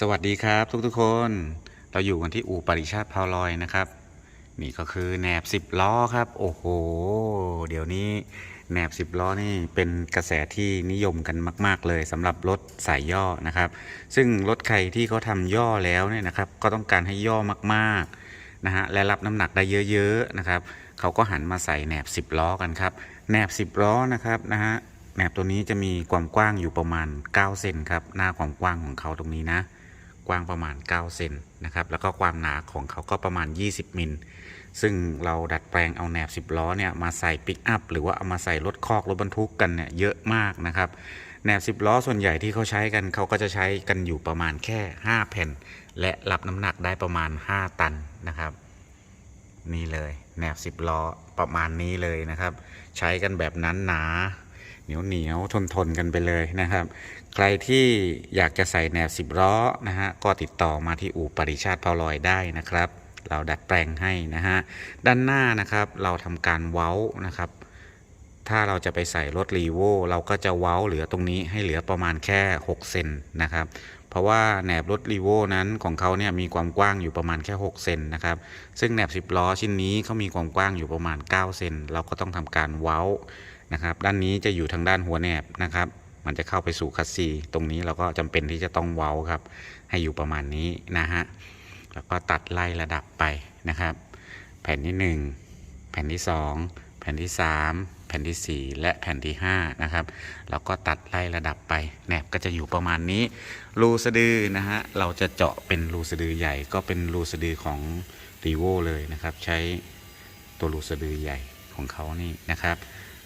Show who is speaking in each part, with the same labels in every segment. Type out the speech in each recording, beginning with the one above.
Speaker 1: สวัสดีครับทุกทุกๆคน เราอยู่กันที่อู่ปริชาติพาวลอยนะครับ นี่ก็คือแหนบสิบล้อครับ โอ้โห เดี๋ยวนี้แหนบสิบล้อนี่เป็นกระแสที่นิยมกันมาก ๆ เลยสำหรับรถสายย่อนะครับ ซึ่งรถใครที่เขาทำย่อแล้วเนี่ยนะครับ ก็ต้องการให้ย่อมากๆนะฮะและรับน้ำหนักได้เยอะๆนะครับเขาก็หันมาใส่แหนบสิบล้อกันครับแหนบสิบล้อนะครับนะฮะแหนบตัวนี้จะมีความกว้างอยู่ประมาณ9เซนครับหน้าความกว้างของเขาตรงนี้นะ กว้างประมาณ 9 เซนนะครับ แล้วก็ความหนาของเขาก็ประมาณ 20 มิล ซึ่งเราดัดแปลงเอาแหนบ 10 ล้อเนี่ยมาใส่ปิกอัพหรือว่าเอามาใส่รถคอกรถบรรทุกกันเนี่ยเยอะมากนะครับ แหนบ 10 ล้อส่วนใหญ่ที่เขาใช้กันเขาก็จะใช้กันอยู่ประมาณแค่ 5 แผ่น และรับน้ำหนักได้ประมาณ 5 ตันนะครับ นี่เลยแหนบ 10 ล้อประมาณนี้เลยนะครับ ใช้กันแบบนั้นหนา เหนียวเหนียวทนทนกันไปเลยนะครับ ใครที่อยากจะใส่แหนบ10ล้อนะฮะก็ติดต่อมาที่อู่ปริชาติพาลอยได้นะครับ เราดัดแปลงให้นะฮะด้านหน้านะครับเราทำการเว้านะครับ ถ้าเราจะไปใส่รถรีโวเราก็จะเว้าเหลือตรงนี้ให้เหลือประมาณแค่ 6 เซนนะครับเพราะว่าแหนบรถรีโวนั้นของเขาเนี่ยมีความกว้างอยู่ประมาณแค่ 6 เซนนะครับ ซึ่งแหนบ 10 ล้อชิ้นนี้เขามีความกว้างอยู่ประมาณ 9 เซนเราก็ต้องทำการเว้า นะครับ ด้านนี้จะอยู่ทางด้านหัวแหนบนะครับ มันจะเข้าไปสู่คัสซี ตรงนี้เราก็จำเป็นที่จะต้องเว้าครับ ให้อยู่ประมาณนี้นะฮะ แล้วก็ตัดไล่ระดับไปนะครับ แผ่นที่ 1 แผ่นที่ 2 แผ่นที่ 3 แผ่นทีสี่ 4 และแผ่นที่ 5 นะครับ แล้วก็ตัดไล่ระดับไป แหนบก็จะอยู่ประมาณนี้ รูสะดือนะฮะ เราจะเจาะเป็นรูสะดือใหญ่ ก็เป็นรูสะดือของรีโวเลยนะครับ ใช้ตัวรูสะดือใหญ่ของเขานี่นะครับ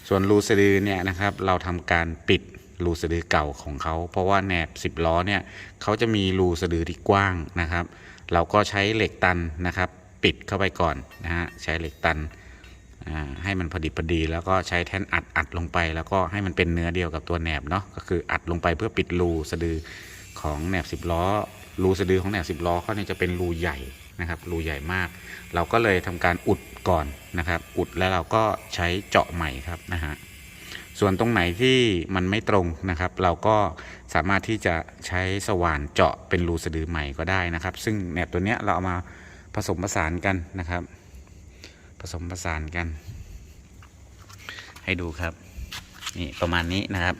Speaker 1: ส่วนรูสะดือเนี่ยนะครับเราทำการปิดรูสะดือเก่าของเขา เพราะว่าแหนบ 10 ล้อเนี่ยเขาจะมีรูสะดือที่กว้างนะครับ เราก็ใช้เหล็กตันนะครับ ปิดเข้าไปก่อนนะฮะใช้เหล็กตันให้มันพอดีพอดีแล้วก็ใช้แท่นอัดอัดลงไป แล้วก็ให้มันเป็นเนื้อเดียวกับตัวแหนบเนาะก็คืออัดลงไปเพื่อปิดรูสะดือของแหนบ 10 ล้อรูสะดือของแหนบ 10 ล้อเขาเนี่ยจะเป็นรูใหญ่ นะครับรูใหญ่มาก เราก็เลยทำการอุดก่อนนะครับ อุดแล้วเราก็ใช้เจาะใหม่ครับนะฮะส่วนตรงไหนที่มันไม่ตรงนะครับ เราก็สามารถที่จะใช้สว่านเจาะเป็นรูสะดือใหม่ก็ได้นะครับ ซึ่งแหนบตัวเนี้ยเราเอามาผสมผสานกันนะครับ ผสมผสานกัน ให้ดูครับนี่ประมาณนี้นะครับ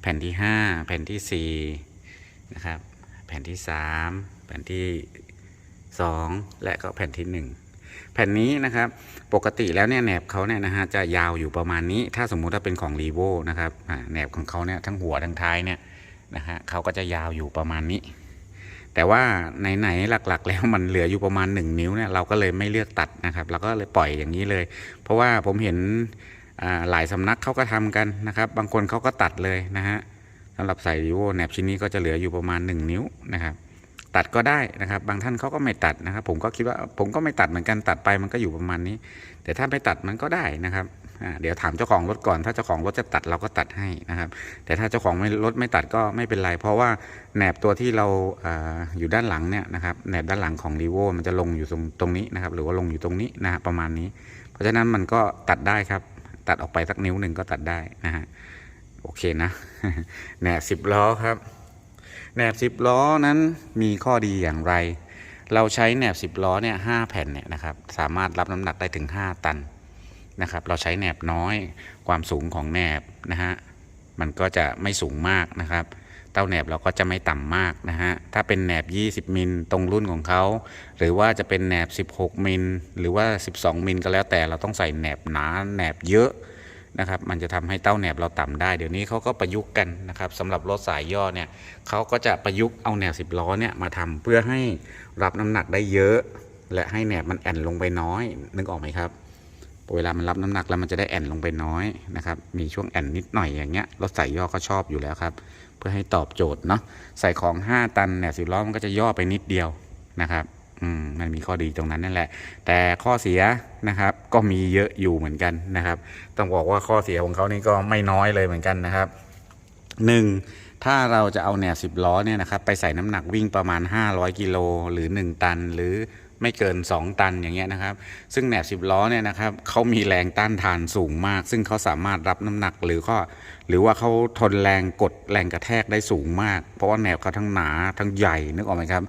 Speaker 1: แผ่นที่ห้าแผ่นที่สี่นะครับ ผ่นที่สามแผ่นที่สองและก็แผ่นที่หนึ่งแผ่นนี้นะครับปกติแล้วเนี่ยแหนบเขาเนี่ยนะฮะจะยาวอยู่ประมาณนี้ ถ้าสมมุติว่าเป็นของรีโวนะครับแหนบของเขาเนี่ยทั้งหัวทั้งท้ายเนี่ยนะฮะเขาก็จะยาวอยู่ประมาณนี้ แต่ว่าไหนๆหลักๆ แล้วมันเหลืออยู่ประมาณ 1 นิ้วเนี่ยเราก็เลยไม่เลือกตัดนะครับเราก็เลยปล่อยอย่างนี้เลย เพราะว่าผมเห็นหลายสำนักเขาก็ทำกันนะครับ บางคนเขาก็ตัดเลยนะฮะ สำหรับใส่รีโวแหนบชิ้นนี้ก็จะเหลืออยู่ประมาณ 1 นิ้วนะครับตัดก็ได้นะครับ บางท่านเขาก็ไม่ตัดนะครับ ผมก็คิดว่าผมก็ไม่ตัดเหมือนกันตัดไปมันก็อยู่ประมาณนี้ แต่ถ้าไม่ตัดมันก็ได้นะครับเดี๋ยวถามเจ้าของรถก่อน ถ้าเจ้าของรถจะตัดเราก็ตัดให้นะครับ แต่ถ้าเจ้าของไม่รถไม่ตัดก็ไม่เป็นไร เพราะว่าแหนบตัวที่เราออยู่ด้านหลังเนี่ยนะครับแหนบด้านหลังของรีโวมันจะลงอยู่ตรงตรงนี้นะครับ หรือว่าลงอยู่ตรงนี้นะฮะประมาณนี้ เพราะฉะนั้นมันก็ตัดได้ครับ ตัดออกไปสักนิ้วหนึ่งก็ตัดได้นะฮะ โอเคนะแหนบสิบล้อครับแหนบสิบล้อนั้นมีข้อดีอย่างไร เราใช้แหนบสิบล้อเนี่ยห้าแผ่นเนี่ยนะครับ สามารถรับน้ำหนักได้ถึง5ตันนะครับ เราใช้แหนบน้อยความสูงของแหนบนะฮะมันก็จะไม่สูงมากนะครับ เต้าแหนบเราก็จะไม่ต่ำมากนะฮะถ้าเป็นแหนบ 20 มิลตรงรุ่นของเขา หรือว่าจะเป็นแหนบ 16 มิลหรือว่า 12 มิลก็แล้วแต่เราต้องใส่แหนบหนาแหนบเยอะ นะครับ มันจะทำให้เต้าแหนบเราต่ำได้ เดี๋ยวนี้เขาก็ประยุกต์กันนะครับสำหรับรถสายย่อเนี่ยเขาก็จะประยุกต์เอาแหนบสิบล้อเนี่ยมาทำเพื่อให้รับน้ำหนักได้เยอะ และให้แหนบมันแอนลงไปน้อย นึกออกไหมครับเวลามันรับน้ำหนักแล้วมันจะได้แอนลงไปน้อยนะครับ มีช่วงแอนนิดหน่อยอย่างเงี้ย รถสายย่อก็ชอบอยู่แล้วครับ เพื่อให้ตอบโจทย์เนาะ ใส่ของ 5 ตันแหนบสิบล้อมันก็จะย่อไปนิดเดียวนะครับ อืมมันมีข้อดีตรงนั้นนั่นแหละ แต่ข้อเสียนะครับ ก็มีเยอะอยู่เหมือนกันนะครับ ต้องบอกว่าข้อเสียของเขานี่ก็ไม่น้อยเลยเหมือนกันนะครับหนึ่งถ้าเราจะเอาแนวสิบล้อเนี่ยนะครับไปใส่น้ำหนักวิ่งประมาณ 500 กิโลหรือ 1 ตันหรือ ไม่เกิน 2 ตันอย่างเงี้ยนะครับ ซึ่งแหนบ10ล้อเนี่ยนะครับเขามีแรงต้านทานสูงมาก ซึ่งเขาสามารถรับน้ำหนักหรือก็หรือว่าเขาทนแรงกดแรงกระแทกได้สูงมาก เพราะว่าแหนบเขาทั้งหนาทั้งใหญ่นึกออกไหมครับ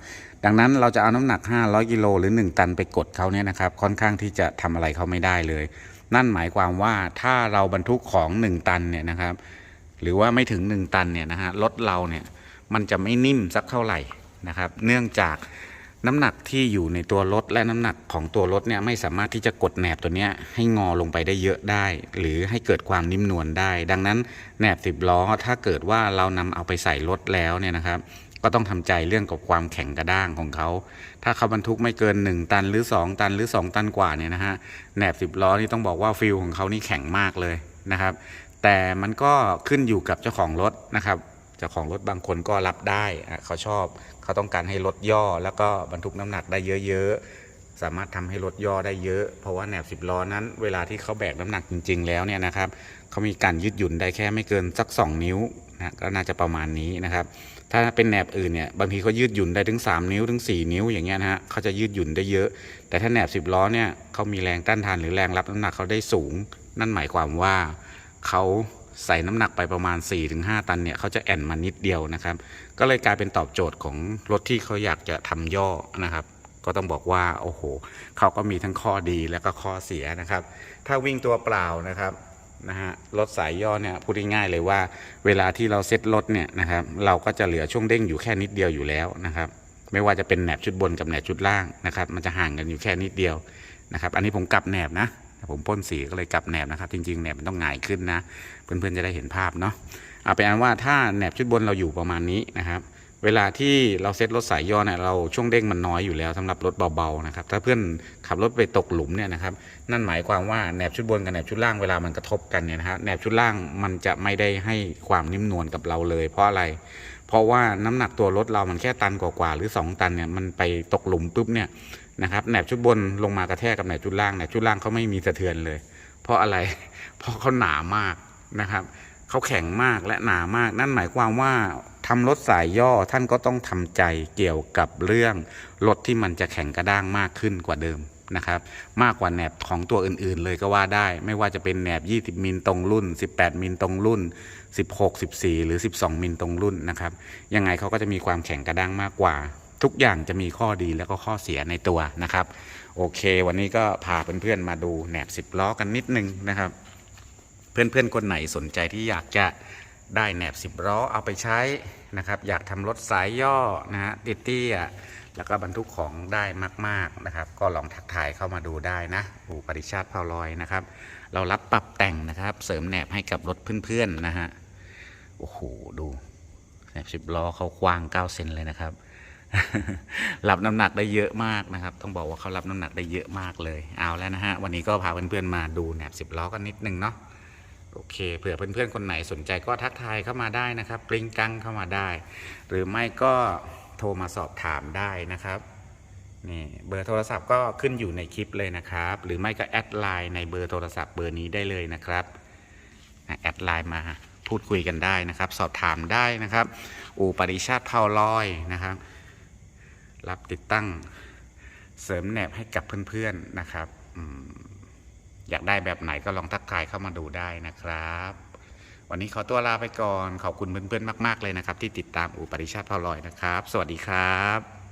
Speaker 1: ดังนั้นเราจะเอาน้ำหนัก 500กิโลหรือ 1 ตันไปกดเขาเนี่ยนะครับค่อนข้างที่จะทำอะไรเขาไม่ได้เลย นั่นหมายความว่าถ้าเราบรรทุกของ 1 ตันเนี่ยนะครับ หรือว่าไม่ถึง 1 ตันเนี่ยนะฮะรถเราเนี่ยมันจะไม่นิ่มสักเท่าไหร่นะครับ เนื่องจาก น้ำหนักที่อยู่ในตัวรถและน้ำหนักของตัวรถเนี่ยไม่สามารถที่จะกดแหนบตัวเนี้ยให้งอลงไปได้เยอะได้ หรือให้เกิดความนิ่มนวลได้ ดังนั้นแหนบสิบล้อถ้าเกิดว่าเรานำเอาไปใส่รถแล้วเนี่ยนะครับ ก็ต้องทำใจเรื่องกับความแข็งกระด้างของเขา ถ้าเขาบรรทุกไม่เกิน 1 ตันหรือ 2 ตันหรือ 2 ตันกว่าเนี่ยนะฮะแหนบสิบล้อนี่ต้องบอกว่าฟิลของเขานี่แข็งมากเลยนะครับ แต่มันก็ขึ้นอยู่กับเจ้าของรถนะครับ เจ้าของรถบางคนก็รับได้เขาชอบ เขาต้องการให้รถย่อ แล้วก็บรรทุกน้ำหนักได้เยอะๆ สามารถทำให้รถย่อได้เยอะ เพราะว่าแหนบสิบล้อนั้น เวลาที่เขาแบกน้ำหนักจริง ๆ แล้วเนี่ยนะครับเขามีการยืดหยุ่นได้แค่ไม่เกินสัก 2 นิ้วนะก็น่าจะประมาณนี้นะครับถ้าเป็นแหนบอื่นเนี่ยบางทีเขายืดหยุ่นได้ถึง 3 นิ้วถึง 4 นิ้วอย่างเงี้ยนะฮะเขาจะยืดหยุ่นได้เยอะ แต่ถ้าแหนบ10ล้อเนี่ยเขามีแรงต้านทานหรือแรงรับน้ำหนักเขาได้สูง นั่นหมายความว่าเขา ใส่น้ำหนักไปประมาณ 4-5 ตันเนี่ยเขาจะแอนมานิดเดียวนะครับ ก็เลยกลายเป็นตอบโจทย์ของรถที่เขาอยากจะทำย่อนะครับ ก็ต้องบอกว่าโอ้โหเขาก็มีทั้งข้อดีและก็ข้อเสียนะครับ ถ้าวิ่งตัวเปล่านะครับนะฮะรถสายย่อเนี่ยพูดง่ายๆเลยว่า เวลาที่เราเซ็ตรถเนี่ยนะครับ เราก็จะเหลือช่วงเด้งอยู่แค่นิดเดียวอยู่แล้วนะครับ ไม่ว่าจะเป็นแหนบชุดบนกับแหนบชุดล่างนะครับ มันจะห่างกันอยู่แค่นิดเดียวนะครับ อันนี้ผมกลับแหนบนะ ผมพ่นสีก็เลยกลับแหนบนะครับ จริงๆแหนบมันต้องหงายขึ้นนะ เพื่อนๆจะได้เห็นภาพเนาะเอาเป็นอันว่าถ้าแหนบชุดบนเราอยู่ประมาณนี้นะครับ เวลาที่เราเซ็ตรถสายย่อเนี่ยเราช่วงเด้งมันน้อยอยู่แล้วสำหรับรถเบาๆนะครับถ้าเพื่อนขับรถไปตกหลุมเนี่ยนะครับนั่นหมายความว่าแหนบชุดบนกับแหนบชุดล่างเวลามันกระทบกันเนี่ยนะครับแหนบชุดล่างมันจะไม่ได้ให้ความนิ่มนวลกับเราเลย เพราะอะไรเพราะว่าน้ำหนักตัวรถเรามันแค่ตันกว่าๆหรือ 2 ตันเนี่ยมันไปตกหลุมปุ๊บเนี่ย นะครับแหนบชุดบนลงมากระแทกกับแหนบชุดล่างแหนบชุดล่างเขาไม่มีสะเทือนเลย เพราะอะไร เพราะเขาหนามากนะครับเขาแข็งมากและหนามาก นั่นหมายความว่าทำรถสายย่อท่านก็ต้องทำใจเกี่ยวกับเรื่องรถที่มันจะแข็งกระด้างมากขึ้นกว่าเดิมนะครับ มากกว่าแหนบของตัวอื่น ๆ เลยก็ว่าได้ ไม่ว่าจะเป็นแหนบ 20 มิลตรงรุ่น 18 มิลตรงรุ่น 16 14 หรือ 12 มิลตรงรุ่นนะครับ ยังไงเขาก็จะมีความแข็งกระด้างมากกว่า ทุกอย่างจะมีข้อดีแล้วก็ข้อเสียในตัวนะครับ โอเค วันนี้ก็พาเพื่อนๆมาดูแหนบ10ล้อกันนิดนึงนะครับ เพื่อนๆคนไหนสนใจที่อยากจะได้แหนบสิบล้อเอาไปใช้นะครับ อยากทำรถสายย่อนะฮะติดเตี้ยแล้วก็บรรทุกของได้มาก ๆนะครับ ก็ลองทักทายเข้ามาดูได้นะอู่ปริชาติพาวลอยนะครับ เรารับปรับแต่งนะครับ เสริมแหนบให้กับรถเพื่อนๆนะฮะโอ้โหดูแหนบสิบล้อเขากว้าง 9 เซนเลยนะครับ รับน้ำหนักได้เยอะมากนะครับ ต้องบอกว่าเขารับน้ำหนักได้เยอะมากเลยเอาแล้วนะฮะวันนี้ก็พาเพื่อนๆมาดูแหนบสิบล้อกันนิดนึงเนาะโอเคเผื่อเพื่อนๆคนไหนสนใจก็ทักทายเข้ามาได้นะครับกริ้งกังเข้ามาได้ หรือไม่ก็โทรมาสอบถามได้นะครับนี่เบอร์โทรศัพท์ก็ขึ้นอยู่ในคลิปเลยนะครับ หรือไม่ก็แอดไลน์ในเบอร์โทรศัพท์เบอร์นี้ได้เลยนะครับแอดไลน์มาพูดคุยกันได้นะครับ สอบถามได้นะครับ อูปริชาติเผาลอยนะครับ รับติดตั้งเสริมแหนบให้กับเพื่อนๆนะครับอยากได้แบบไหนก็ลองทักทายเข้ามาดูได้นะครับ วันนี้ขอตัวลาไปก่อน ขอบคุณเพื่อนๆมาก ๆ เลยนะครับ ที่ติดตามอูปริชาติพาลอยนะครับ สวัสดีครับ